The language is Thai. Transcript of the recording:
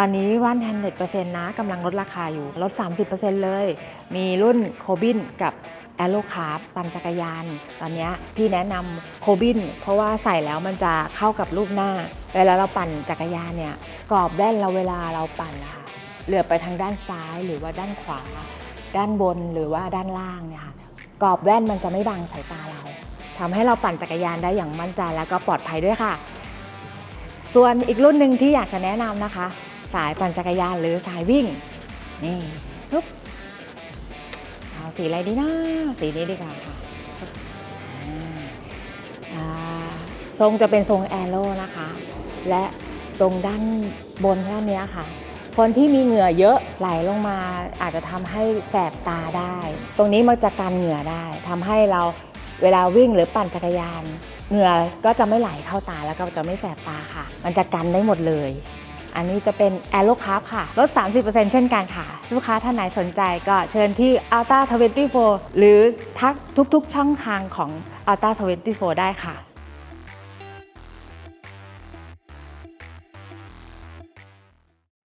ตอนนี้ว่านแฮนเด็ดเปอร์เซ็นต์นะกำลังลดราคาอยู่ลด 30%เลย มีรุ่นโคบินกับแอโ o คาร์ปั่นจักรยาน ตอนนี้พี่แนะนำโคบิน เพราะว่าใส่แล้วมันจะเข้ากับรูปหน้า เวลาเราปั่นจักรยานเนี่ยกรอบแว่นเราเวลาเราปั่นนะคะเหลือไปทางด้านซ้ายหรือว่าด้านขวา ด้านบนหรือว่าด้านล่างเนี่ยค่ะกรอบแว่นมันจะไม่บังสายตาเราทำให้เราปั่นจักรยานได้อย่างมั่นใจแล้วก็ปลอดภัยด้วยค่ะ ส่วนอีกรุ่นหนึ่งที่อยากจะแนะนำนะคะ สายปั่นจักรยานหรือสายวิ่ง นี่ปึ๊บเอาสีอะไรดีนะสีนี้ดีกว่าค่ะทรงจะเป็นทรงแอโร่นะคะ และตรงด้านบนด้านนี้ค่ะ คนที่มีเหงื่อเยอะไหลลงมาอาจจะทำให้แสบตาได้ ตรงนี้มันจะกันเหงื่อได้ทำให้เราเวลาวิ่งหรือปั่นจักรยาน เหงื่อก็จะไม่ไหลเข้าตาแล้วก็จะไม่แสบตาค่ะ มันจะกันได้หมดเลย อันนี้จะเป็นแอ r o c a r b ค่ะ ลด 30%เช่นกันค่ะ ลูกค้าท่านไหนสนใจก็เชิญที่ Alta 24 หรือทักทุกๆช่องทางของ Alta 24 ได้ค่ะ